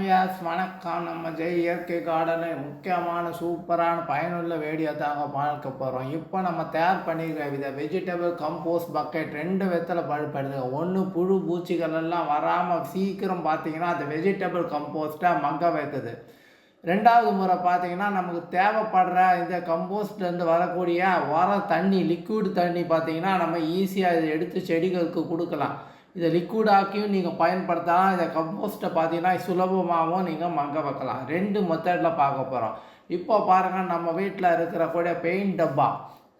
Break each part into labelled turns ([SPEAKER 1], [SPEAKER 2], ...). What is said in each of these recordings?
[SPEAKER 1] வியாஸ் வணக்கம். நம்ம ஜெய் இயற்கை கார்டனு முக்கியமான சூப்பரான பயனுள்ள வீடியோ தாங்க பார்க்க போகிறோம் இப்போ நம்ம தயார் பண்ணியிருக்க வித வெஜிடபிள் கம்போஸ்ட் பக்கெட் ரெண்டு விதத்தில் பழுப்படுதுங்க. ஒன்று புழு பூச்சிகள் எல்லாம் வராமல் சீக்கிரம் பார்த்தீங்கன்னா அந்த வெஜிடபிள் கம்போஸ்ட்டாக மங்க வைக்குது ரெண்டாவது முறை பார்த்தீங்கன்னா நமக்கு தேவைப்படுற இந்த கம்போஸ்ட்லேருந்து வரக்கூடிய வர தண்ணி லிக்விட் தண்ணி பார்த்தீங்கன்னா நம்ம ஈஸியாக இதை எடுத்து செடிகளுக்கு கொடுக்கலாம். இதை லிக்விடாக்கியும் நீங்கள் பயன்படுத்தலாம். இதை கம்போஸ்ட்டை பார்த்தீங்கன்னா சுலபமாகவும் நீங்கள் மங்க வைக்கலாம். ரெண்டு மெத்தடில் பார்க்க போகிறோம் இப்போ பாருங்கள் நம்ம வீட்டில் இருக்கிற கூட பெயிண்ட் டப்பா.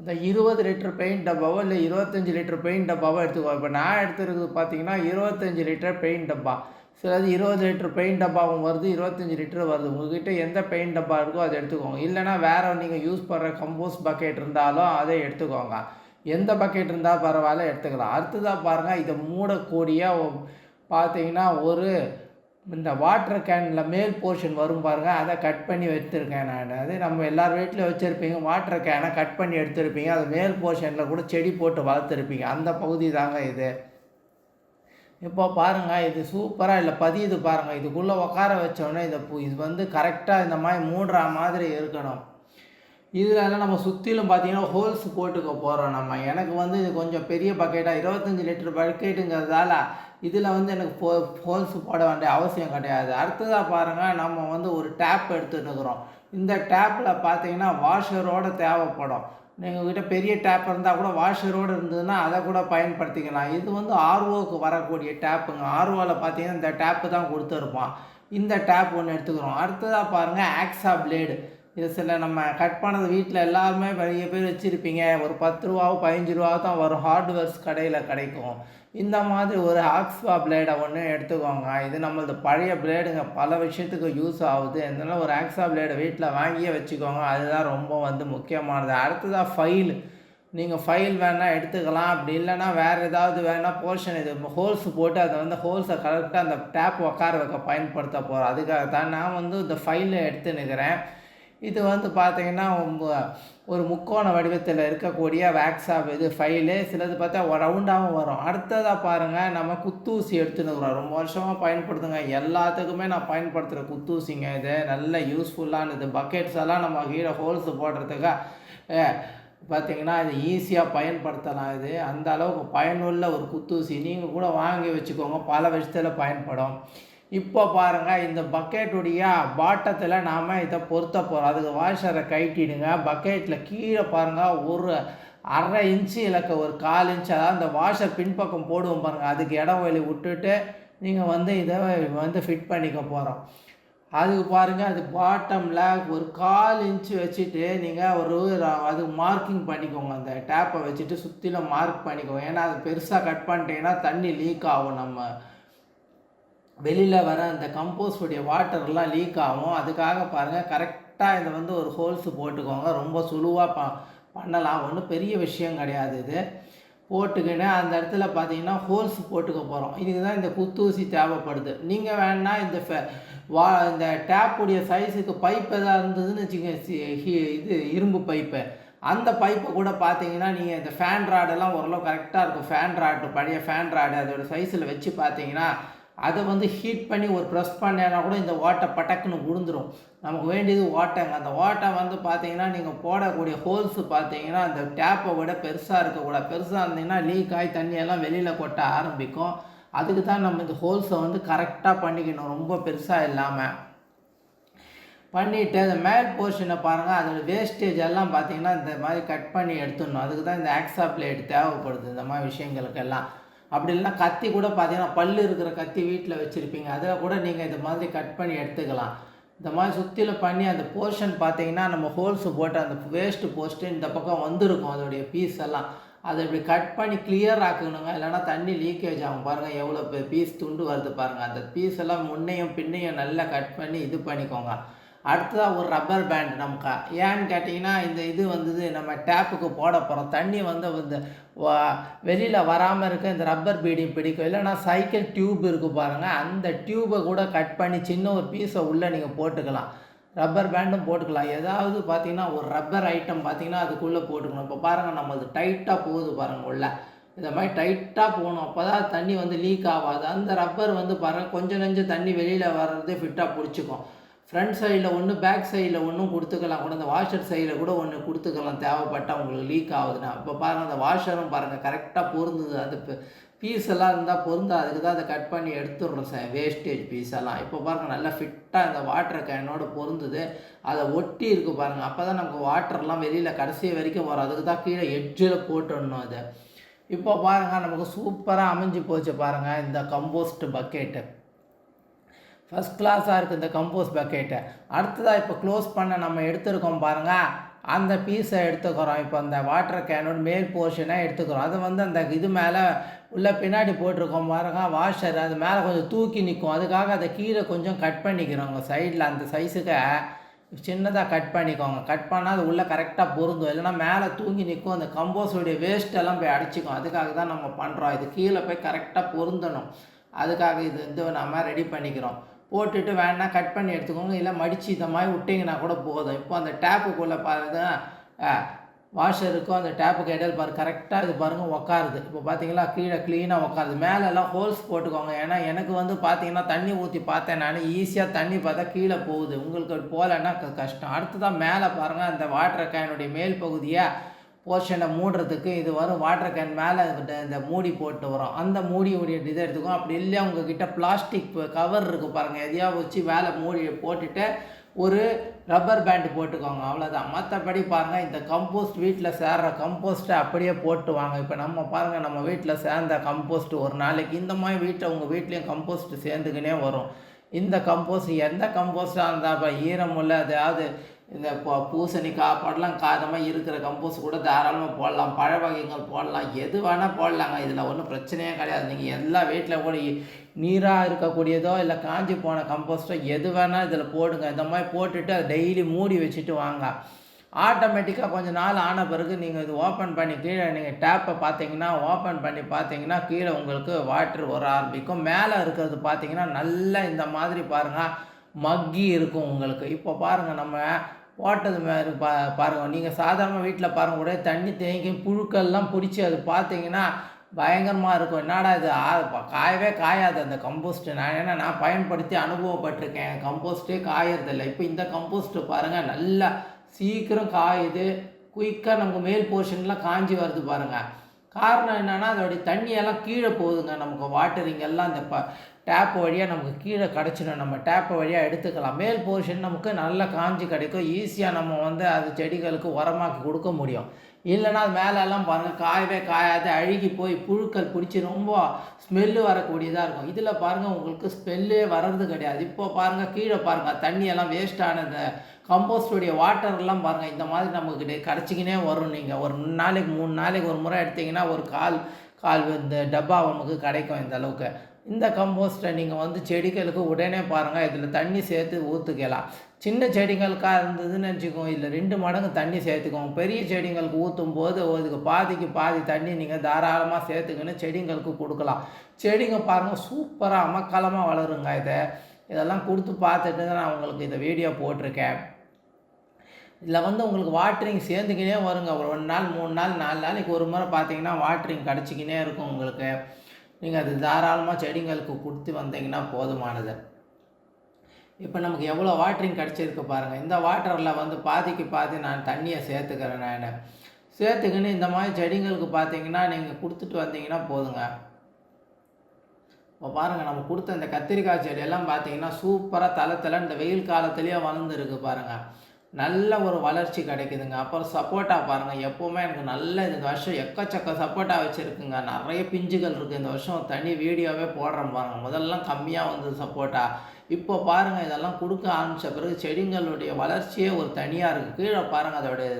[SPEAKER 1] இந்த இருபது லிட்டர் பெயிண்ட் டப்பாவோ இல்லை இருபத்தஞ்சி லிட்டர் பெயிண்ட் டப்பாவோ எடுத்துக்கோ இப்போ நான் எடுத்துருக்குது பார்த்தீங்கன்னா இருபத்தஞ்சி லிட்டர் பெயிண்ட் டப்பா. சிலது இருபது லிட்டர் பெயிண்ட் டப்பாவும் வருது இருபத்தஞ்சி லிட்டர் வருது. உங்ககிட்ட எந்த பெயிண்ட் டப்பா இருக்கோ அதை எடுத்துக்கோங்க. இல்லைனா வேறு நீங்கள் யூஸ் பண்ணுற கம்போஸ்ட் பக்கெட் இருந்தாலும் அதை எடுத்துக்கோங்க. எந்த பக்கெட் இருந்தால் பரவாயில்ல எடுத்துக்கலாம். அடுத்ததாக பாருங்கள் இதை மூடக்கூடிய பார்த்தீங்கன்னா ஒரு இந்த வாட்டர் கேனில் மேல் போர்ஷன் வரும் பாருங்கள் அதை கட் பண்ணி வச்சுருக்கேன் நான். அது நம்ம எல்லார் வீட்லையும் வச்சுருப்பீங்க வாட்டர் கேனை கட் பண்ணி எடுத்துருப்பீங்க அது மேல் போர்ஷனில் கூட செடி போட்டு வளர்த்துருப்பீங்க. அந்த பகுதி தாங்க இது. இப்போ பாருங்கள் இது சூப்பராக இல்லை பதியுது பாருங்கள் இதுக்குள்ளே உட்கார வச்சோடனே இதை இது வந்து கரெக்டாக இந்த மாதிரி மூடுற மாதிரி இருக்கணும். இதில் நம்ம சுற்றிலும் பார்த்தீங்கன்னா ஹோல்ஸ் போட்டுக்க போகிறோம் நம்ம. எனக்கு வந்து இது கொஞ்சம் பெரிய பக்கெட்டாக இருபத்தஞ்சி லிட்டர் பக்கெட்டுங்கிறதால இதில் வந்து எனக்கு போ ஹோல்ஸ் போட வேண்டிய அவசியம் கிடையாது. அடுத்ததாக பாருங்கள் நம்ம வந்து ஒரு டேப் எடுத்துட்டுருக்குறோம் இந்த டேப்பில் பார்த்தீங்கன்னா வாஷரோடு தேவைப்படும். நீங்கள் கிட்ட பெரிய டேப் இருந்தால் கூட வாஷரோடு இருந்ததுன்னா அதை கூட பயன்படுத்திக்கலாம். இது வந்து ஆர்ஓக்கு வரக்கூடிய டேப்புங்க ஆர்ஓவில் பார்த்தீங்கன்னா இந்த டேப்பு தான் கொடுத்துருப்பான். இந்த டேப் ஒன்று எடுத்துக்கிறோம். அடுத்ததாக பாருங்கள் ஆக்ஸா பிளேடு இது சில நம்ம கட் பண்ணது வீட்டில் எல்லாருமே நிறைய பேர் வச்சுருப்பீங்க. ஒரு பத்து ரூபாவோ பதினஞ்சு ரூபா தான் வரும். ஹார்ட்வேர்ஸ் கடையில் கிடைக்கும். இந்த மாதிரி ஒரு ஆக்ஸ்வா பிளேடை ஒன்று எடுத்துக்கோங்க. இது நம்மளது பழைய பிளேடுங்க பல விஷயத்துக்கு யூஸ் ஆகுது. அதனால ஒரு ஆக்ஸா பிளேடை வீட்டில் வாங்கியே வச்சுக்கோங்க. அதுதான் ரொம்ப வந்து முக்கியமானது. அடுத்ததாக ஃபைல் நீங்கள் ஃபைல் வேணால் எடுத்துக்கலாம். அப்படி இல்லைன்னா வேறு ஏதாவது வேணால் போர்ஷன் இது ஹோல்ஸ் போட்டு அதை வந்து ஹோல்ஸை கரெக்டாக அந்த டேப் உட்கார வைக்க பயன்படுத்த போகிறோம் அதுக்காக தான் நான் வந்து இந்த ஃபைலை எடுத்து நிற்கிறேன் இது வந்து பார்த்திங்கன்னா ஒரு முக்கோண வடிவத்தில் இருக்கக்கூடிய வேக்ஸாப் இது ஃபைலு சிலது பார்த்தா ரவுண்டாகவும் வரும். அடுத்ததாக பாருங்கள் நம்ம குத்தூசி எடுத்துனுக்குறோம் ரொம்ப வருஷமாக பயன்படுத்துங்க. எல்லாத்துக்குமே நான் பயன்படுத்துகிற குத்தூசிங்க இது. நல்ல யூஸ்ஃபுல்லானது பக்கெட்ஸ் எல்லாம் நம்ம கீழே ஹோல்ஸ் போடுறதுக்காக பார்த்திங்கன்னா இது ஈஸியாக பயன்படுத்தலாம் இது. அந்த அளவுக்கு பயனுள்ள ஒரு குத்தூசி. நீங்கள் கூட வாங்கி வச்சுக்கோங்க. பல விஷயத்தில் பயன்படும். இப்போ பாருங்கள் இந்த பக்கெட்டுடைய பாட்டத்தில் நாம் இதை பொருத்த போகிறோம் அதுக்கு வாஷரை கைட்டிடுங்க பக்கெட்டில் கீழே பாருங்கள் ஒரு அரை இன்ச்சு இலக்க ஒரு கால் இன்ச்சு அதாவது அந்த வாஷர் பின்பக்கம் போடுவோம் பாருங்கள் அதுக்கு இடம் வழி விட்டுட்டு நீங்கள் வந்து இதை வந்து ஃபிட் பண்ணிக்க போகிறோம் அதுக்கு பாருங்கள் அது பாட்டமில் ஒரு கால் இன்ச்சு வச்சுட்டு நீங்கள் ஒரு அது மார்க்கிங் பண்ணிக்கோங்க. அந்த டேப்பை வச்சுட்டு சுற்றிலும் மார்க் பண்ணிக்கோங்க. ஏன்னா அது பெருசாக கட் பண்ணிட்டீங்கன்னா தண்ணி லீக் ஆகும் நம்ம. வெளியில் வர அந்த கம்போஸ்டுடைய வாட்டர்லாம் லீக் ஆகும். அதுக்காக பாருங்கள் கரெக்டாக இதை வந்து ஒரு ஹோல்ஸு போட்டுக்கோங்க. ரொம்ப சுழுவாக ப பண்ணலாம். ஒன்றும் பெரிய விஷயம் கிடையாது இது. போட்டுக்கின்னு அந்த இடத்துல பார்த்தீங்கன்னா ஹோல்ஸ் போட்டுக்க போகிறோம் இதுக்கு தான் இந்த குத்தூசி தேவைப்படுது. நீங்கள் வேணால் இந்த ஃபே வா இந்த டேப்புடைய சைஸுக்கு பைப் எதாவது இருந்ததுன்னு வச்சுக்கோங்க இது இரும்பு பைப்பு அந்த பைப்பை கூட பார்த்தீங்கன்னா நீங்கள் இந்த ஃபேன் ராடெல்லாம் ஓரளவு கரெக்டாக இருக்கும். ஃபேன் ராடு பழைய ஃபேன் ராடு அதோடய சைஸில் வச்சு பார்த்தீங்கன்னா அதை வந்து ஹீட் பண்ணி ஒரு ப்ரெஸ் பண்ணேன்னா கூட இந்த ஓட்டை பட்டக்குன்னு விழுந்துடும் நமக்கு வேண்டியது ஓட்டைங்க அந்த ஓட்டை வந்து பார்த்தீங்கன்னா நீங்கள் போடக்கூடிய ஹோல்ஸு பார்த்தீங்கன்னா அந்த டேப்பை விட பெருசாக இருக்கக்கூடாது. பெருசாக இருந்தீங்கன்னா லீக் ஆகி தண்ணியெல்லாம் வெளியில் கொட்ட ஆரம்பிக்கும். அதுக்கு தான் நம்ம இந்த ஹோல்ஸை வந்து கரெக்டாக பண்ணிக்கணும். ரொம்ப பெருசாக இல்லாமல் பண்ணிவிட்டு அந்த மேல் போர்ஷனை பாருங்கள் அதோட வேஸ்டேஜ் எல்லாம் பார்த்தீங்கன்னா இந்த மாதிரி கட் பண்ணி எடுத்துடணும். அதுக்கு தான் இந்த ஆக்ஸா பிளேட் தேவைப்படுது. இந்த மாதிரி விஷயங்களுக்கெல்லாம். அப்படி இல்லைனா கத்தி கூட பார்த்தீங்கன்னா பல் இருக்கிற கத்தி வீட்டில் வச்சுருப்பீங்க. அதில் கூட நீங்கள் இந்த மாதிரி கட் பண்ணி எடுத்துக்கலாம். இந்த மாதிரி சுற்றிலும் பண்ணி அந்த போர்ஷன் பார்த்தீங்கன்னா நம்ம ஹோல்ஸு போட்டு அந்த வேஸ்ட்டு போஸ்ட்டு இந்த பக்கம் வந்திருக்கும் அதோடைய பீஸ் எல்லாம். அதை இப்படி கட் பண்ணி கிளியர் ஆக்கணுங்க. இல்லைனா தண்ணி லீக்கேஜ் ஆகும் பாருங்கள் எவ்வளோ பீஸ் துண்டு வருது பாருங்கள் அந்த பீஸ் எல்லாம் முன்னையும் பின்னையும் நல்லா கட் பண்ணி இது பண்ணிக்கோங்க. அடுத்ததாக ஒரு ரப்பர் பேண்ட் நமக்கு. ஏன்னு கேட்டிங்கன்னா இந்த இது வந்தது நம்ம டேப்புக்கு போட போகிறோம் தண்ணி வந்து இந்த வெளியில் வராமல் இருக்க இந்த ரப்பர் பீடியும் பிடிக்கும். இல்லைனா சைக்கிள் டியூப் இருக்குது பாருங்கள் அந்த டியூப்பை கூட கட் பண்ணி சின்ன ஒரு பீஸை உள்ளே நீங்கள் போட்டுக்கலாம். ரப்பர் பேண்டும் போட்டுக்கலாம். ஏதாவது பார்த்தீங்கன்னா ஒரு ரப்பர் ஐட்டம் பார்த்தீங்கன்னா அதுக்குள்ளே போட்டுக்கணும். இப்போ பாருங்கள் நம்ம அது டைட்டாக போகுது பாருங்கள் உள்ள. இந்த மாதிரி டைட்டாக போகணும். அப்போ தான் தண்ணி வந்து லீக் ஆகாது. அந்த ரப்பர் வந்து பாருங்கள் கொஞ்சம் நெஞ்சம் தண்ணி வெளியில் வர்றது ஃபிட்டாக பிடிச்சிக்கும். ஃப்ரண்ட் சைடில் ஒன்று பேக் சைடில் ஒன்றும் கொடுத்துக்கலாம். கூட அந்த வாஷர் சைடில் கூட ஒன்று கொடுத்துக்கலாம். தேவைப்பட்டால் உங்களுக்கு லீக் ஆகுதுன்னா. இப்போ பாருங்கள் அந்த வாஷரும் பாருங்கள் கரெக்டாக பொருந்துது. அது பீஸ் எல்லாம் இருந்தால் பொருந்தா அதுக்கு தான் அதை கட் பண்ணி எடுத்துடுறோம் சார் வேஸ்டேஜ் பீஸ் எல்லாம். இப்போ பாருங்கள் நல்லா ஃபிட்டாக இந்த வாட்டர் கேனோட பொருந்துது. அதை ஒட்டி இருக்குது பாருங்கள் அப்போ தான் நமக்கு வாட்டர்லாம் வெளியில் கடைசி வரைக்கும் வரும். அதுக்கு தான் கீழே எட்ஜில் போட்டுடணும் அதை. இப்போ பாருங்கள் நமக்கு சூப்பராக அமைஞ்சு போச்சு பாருங்கள் இந்த கம்போஸ்ட் பக்கெட்டு ஃபஸ்ட் கிளாஸாக இருக்குது இந்த கம்போஸ் பக்கெட்டு அடுத்ததாக இப்போ க்ளோஸ் பண்ண நம்ம எடுத்துருக்கோம் பாருங்கள் அந்த பீஸை எடுத்துக்கிறோம். இப்போ அந்த வாட்டர் கேனோட மேல் போர்ஷனாக எடுத்துக்கிறோம். அது வந்து அந்த இது மேலே உள்ள பின்னாடி போட்டிருக்கோம் பாருங்க. வாஷர் அது மேலே கொஞ்சம் தூக்கி நிற்கும் அதுக்காக அதை கீழே கொஞ்சம் கட் பண்ணிக்கிறோங்க. சைடில் அந்த சைஸுக்கு சின்னதாக கட் பண்ணிக்கோங்க. கட் பண்ணால் அது உள்ளே கரெக்டாக பொருந்தும். இல்லைன்னா மேலே தூங்கி நிற்கும் அந்த கம்போஸோடைய வேஸ்ட்டெல்லாம் போய் அடிச்சிக்கும். அதுக்காக தான் நம்ம பண்ணுறோம் இது கீழே போய் கரெக்டாக பொருந்தணும். அதுக்காக இது வந்து நம்ம ரெடி பண்ணிக்கிறோம். போட்டுட்டு வேணா கட் பண்ணி எடுத்துக்கோங்க. இல்லை மடித்து இந்த மாதிரி விட்டிங்கன்னா கூட போதும். இப்போ அந்த டேப்புக்குள்ளே பாருங்க. வாஷருக்கும் அந்த டேப்புக்கு இடையில் பாரு கரெக்டாக இது பாருங்கள் உக்காருது. இப்போ பார்த்தீங்களா கீழே க்ளீனாக உக்காருது. மேலெல்லாம் ஹோல்ஸ் போட்டுக்கோங்க. ஏன்னா எனக்கு வந்து பார்த்தீங்கன்னா தண்ணி ஊற்றி பார்த்தேன் நான். ஈஸியாக தண்ணி பார்த்தா கீழே போகுது. உங்களுக்கு போகலன்னா க- கஷ்டம். அடுத்ததான் மேலே பாருங்கள் அந்த வாட்டர் கேனுடைய மேல் பகுதியை போர்ஷனை மூடுறதுக்கு இது வரும் வாட்டர் கேன் மேலே இந்த மூடி போட்டு வரும். அந்த மூடியுடைய இதை எடுத்துக்கும். அப்படி இல்லையா உங்ககிட்ட பிளாஸ்டிக் கவர் இருக்குது பாருங்கள் எதையா வச்சு மேலே மூடி போட்டுட்டு ஒரு ரப்பர் பேண்ட் போட்டுக்கோங்க. அவ்வளோதான் மற்றபடி பாருங்கள் இந்த கம்போஸ்ட் வீட்டில் சேர்ற கம்போஸ்ட்டை அப்படியே போட்டு வாங்க இப்போ நம்ம பாருங்கள் நம்ம வீட்டில் சேர்ந்த கம்போஸ்ட் ஒரு நாளைக்கு இந்த மாதிரி வீட்டில் உங்கள் வீட்லேயும் கம்போஸ்ட் சேர்ந்துக்கினே வரும். இந்த கம்போஸ்ட் எந்த கம்போஸ்ட்டாக இருந்தால் இப்போ ஈரமுள்ள அதாவது இந்த இப்போ பூசணிக்காய் படலாம் காரமாக இருக்கிற கம்போஸ் கூட தாராளமாக போடலாம். பழ வகைகள் போடலாம். எது வேணால் போடலாங்க. இதில் ஒன்றும் பிரச்சனையே கிடையாது. நீங்கள் எல்லா வீட்டில் கூட நீராக இருக்கக்கூடியதோ இல்லை காஞ்சி போன கம்போஸ்ட்டோ எது வேணால் இதில் போடுங்க. இந்த மாதிரி போட்டுட்டு அதை டெய்லி மூடி வச்சுட்டு வாங்க. ஆட்டோமேட்டிக்காக கொஞ்ச நாள் ஆன பிறகு நீங்கள் இது ஓப்பன் பண்ணி கீழே நீங்கள் டேப்பை பார்த்தீங்கன்னா ஓப்பன் பண்ணி பார்த்தீங்கன்னா கீழே உங்களுக்கு வாட்டர் வர ஆரம்பிக்கும். மேலே இருக்கிறது பார்த்தீங்கன்னா நல்லா இந்த மாதிரி பாருங்கள் மக்கி இருக்கும் உங்களுக்கு. இப்போ பாருங்கள் நம்ம ஓட்டது மாதிரி பா பாருங்கள் நீங்கள் சாதாரணமாக வீட்டில் பாருங்க. கூட தண்ணி தேங்கி புழுக்கள்லாம் பிடிச்சி அது பார்த்தீங்கன்னா பயங்கரமாக இருக்கும். என்னடா இது? ஆ- காயவே காயாது அந்த கம்போஸ்ட்டு நான் ஏன்னா நான் பயன்படுத்தி அனுபவப்பட்டிருக்கேன். கம்போஸ்ட்டே காயறதில்லை. இப்போ இந்த கம்போஸ்ட்டு பாருங்கள் நல்லா சீக்கிரம் காயுது. குயிக்காக நமக்கு மேல் போர்ஷன்லாம் காஞ்சி வருது பாருங்கள் காரணம் என்னென்னா அதோடைய தண்ணியெல்லாம் கீழே போகுதுங்க. நமக்கு வாட்டரிங் எல்லாம் இந்த ப டேப் வழியாக நமக்கு கீழே கிடச்சிடும் நம்ம டேப்பை வழியாக எடுத்துக்கலாம். மேல் போர்ஷன் நமக்கு நல்லா காஞ்சி கிடைக்கும். ஈஸியாக நம்ம வந்து அது செடிகளுக்கு உரமாக்கி கொடுக்க முடியும். இல்லைன்னா அது மேலெல்லாம் பாருங்கள் காயவே காயாது. அழுகி போய் புழுக்கள் பிடிச்சி ரொம்ப ஸ்மெல்லு வரக்கூடியதாக இருக்கும். இதில் பாருங்கள் உங்களுக்கு ஸ்மெல்லே வர்றது கிடையாது. இப்போ பாருங்கள் கீழே பாருங்கள் தண்ணியெல்லாம் வேஸ்ட் கம்போஸ்டுடைய வாட்டர்லாம் பாருங்கள் இந்த மாதிரி நமக்கு கரைச்சிக்கினே வரும் நீங்கள் ஒரு நாளைக்கு மூணு நாளைக்கு ஒரு முறை எடுத்திங்கன்னா ஒரு கால் கால் இந்த டப்பா நமக்கு கிடைக்கும் இந்த அளவுக்கு. இந்த கம்போஸ்ட்டை நீங்கள் வந்து செடிகளுக்கு உடனே பாருங்கள் இதில் தண்ணி சேர்த்து ஊற்றுக்கலாம் சின்ன செடிகளுக்காக இருந்ததுன்னு நினச்சிக்கோங்க இதில் ரெண்டு மடங்கு தண்ணி சேர்த்துக்கோங்க. பெரிய செடிங்களுக்கு ஊற்றும் போது அதுக்கு பாதிக்கு பாதி தண்ணி நீங்கள் தாராளமாக சேர்த்துக்கின்னு செடிங்களுக்கு கொடுக்கலாம். செடிங்க பாருங்கள் சூப்பராக அமக்காலமாக வளருங்க இதை. இதெல்லாம் கொடுத்து பார்த்துட்டு தான் நான் உங்களுக்கு இந்த வீடியோ போட்டிருக்கேன். இதில் வந்து உங்களுக்கு வாட்ரிங் சேர்ந்துக்கினே வருங்க. ஒரு ஒன்று நாள் மூணு நாள் நாலு நாளைக்கு ஒரு முறை பார்த்தீங்கன்னா வாட்ரிங் கிடச்சிக்கினே இருக்கும் உங்களுக்கு. நீங்கள் அது தாராளமாக செடிங்களுக்கு கொடுத்து வந்தீங்கன்னா போதுமானது. இப்போ நமக்கு எவ்வளோ வாட்ரிங் கிடச்சிருக்கு பாருங்கள் இந்த வாட்டரில் வந்து பாதிக்கு பாதி நான் தண்ணியை சேர்த்துக்கிறேன் நான். சேர்த்துக்கின்னு இந்த மாதிரி செடிங்களுக்கு பார்த்தீங்கன்னா நீங்கள் கொடுத்துட்டு வந்தீங்கன்னா போதுங்க. இப்போ பாருங்கள் நம்ம கொடுத்த இந்த கத்திரிக்காய் செடியெல்லாம் பார்த்தீங்கன்னா சூப்பராக தளத்தில் இந்த வெயில் காலத்துலேயே வளர்ந்துருக்கு பாருங்கள் நல்ல ஒரு வளர்ச்சி கிடைக்குதுங்க. அப்புறம் சப்போட்டா பாருங்கள் எப்போவுமே எனக்கு நல்ல இந்த வருஷம் எக்கச்சக்க சப்போட்டா வச்சுருக்குங்க. நிறைய பிஞ்சுகள் இருக்குது இந்த வருஷம் தனி வீடியோவே போடுறேன் பாருங்கள் முதல்லாம் கம்மியாக வந்தது சப்போட்டா. இப்போ பாருங்கள் இதெல்லாம் கொடுக்க ஆரம்பித்த பிறகு செடிங்களுடைய வளர்ச்சியே ஒரு தனியாக இருக்குது கீழே பாருங்கள் அதோடைய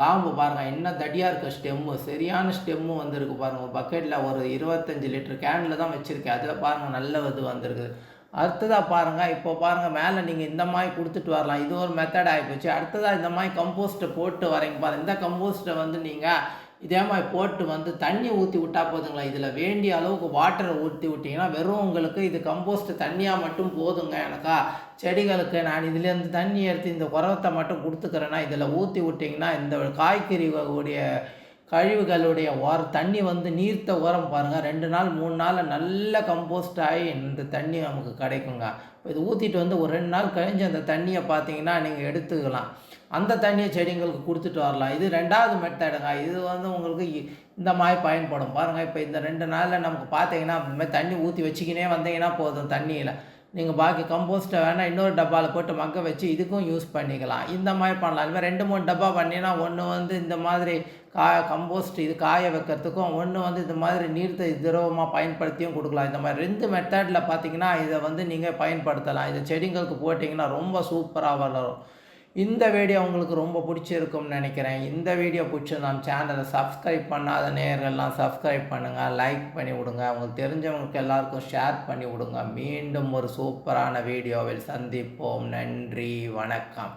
[SPEAKER 1] காம்பு பாருங்கள் என்ன தடியாக இருக்க ஸ்டெம்மு. சரியான ஸ்டெம்மு வந்திருக்கு பாருங்கள் ஒரு பக்கெட்டில் ஒரு இருபத்தஞ்சி லிட்டர் கேனில் தான் வச்சுருக்கேன். அதில் பாருங்கள் நல்ல இது வந்திருக்குது. அடுத்ததாக பாருங்கள் இப்போ பாருங்கள் மேலே நீங்கள் இந்த மாதிரி கொடுத்துட்டு வரலாம். இது ஒரு மெத்தட் ஆகிப்போச்சு அடுத்ததாக இந்த மாதிரி கம்போஸ்ட்டை போட்டு வரீங்க பாருங்கள் இந்த கம்போஸ்ட்டை வந்து நீங்கள் இதே மாதிரி போட்டு வந்து தண்ணி ஊற்றி விட்டா போதுங்களா? இதில் வேண்டிய அளவுக்கு வாட்டரை ஊற்றி விட்டிங்கன்னா வெறும் உங்களுக்கு இது கம்போஸ்ட் தண்ணியாக மட்டும் போதுங்க எனக்கா. செடிகளுக்கு நான் இதுலேருந்து தண்ணி எடுத்து இந்த உரத்தை மட்டும் கொடுத்துக்கிறேன்னா இதில் ஊற்றி விட்டிங்கன்னா இந்த காய்கறி உடைய கழிவுகளுடைய உரம் தண்ணி வந்து நீர்த்த உரம் பாருங்கள் ரெண்டு நாள் மூணு நாளில் நல்ல கம்போஸ்ட் ஆகி இந்த தண்ணி நமக்கு கிடைக்குங்க. இது ஊற்றிட்டு வந்து ஒரு ரெண்டு நாள் கழிஞ்சு அந்த தண்ணியை பார்த்தீங்கன்னா நீங்கள் எடுத்துக்கலாம். அந்த தண்ணியை செடிங்களுக்கு கொடுத்துட்டு வரலாம். இது ரெண்டாவது மெத்தடுங்க இது வந்து உங்களுக்கு இ- இந்த மாதிரி பயன்படும். பாருங்கள் இப்போ இந்த ரெண்டு நாளில் நமக்கு பார்த்தீங்கன்னா இந்த மாதிரி தண்ணி ஊற்றி வச்சுக்கினே வந்தீங்கன்னா போதும் தண்ணியில். நீங்கள் பாக்கி கம்போஸ்ட்டை வேணால் இன்னொரு டப்பாவில் போட்டு மக்க வச்சு இதுக்கும் யூஸ் பண்ணிக்கலாம். இந்த மாதிரி பண்ணலாம். இது மாதிரி ரெண்டு மூணு டப்பா பண்ணினா ஒன்று வந்து இந்த மாதிரி கா கம்போஸ்ட் இது காய வைக்கிறதுக்கும் ஒன்று வந்து இந்த மாதிரி நீர்த்த திரவமாக பயன்படுத்தியும் கொடுக்கலாம். இந்த மாதிரி ரெண்டு மெத்தடில் பார்த்தீங்கன்னா இதை வந்து நீங்கள் பயன்படுத்தலாம். இதை செடிங்களுக்கு போட்டிங்கன்னா ரொம்ப சூப்பராக வளரும். இந்த வீடியோ உங்களுக்கு ரொம்ப பிடிச்சிருக்கும்னு நினைக்கிறேன். இந்த வீடியோ பிடிச்சிருந்தா சேனலை சப்ஸ்கிரைப் பண்ணாத நேர்கள்லாம் சப்ஸ்கிரைப் பண்ணுங்கள் லைக் பண்ணி விடுங்க. உங்களுக்கு தெரிஞ்சவங்களுக்கு எல்லாருக்கும் ஷேர் பண்ணி விடுங்க. மீண்டும் ஒரு சூப்பரான வீடியோவில் சந்திப்போம். நன்றி. வணக்கம்.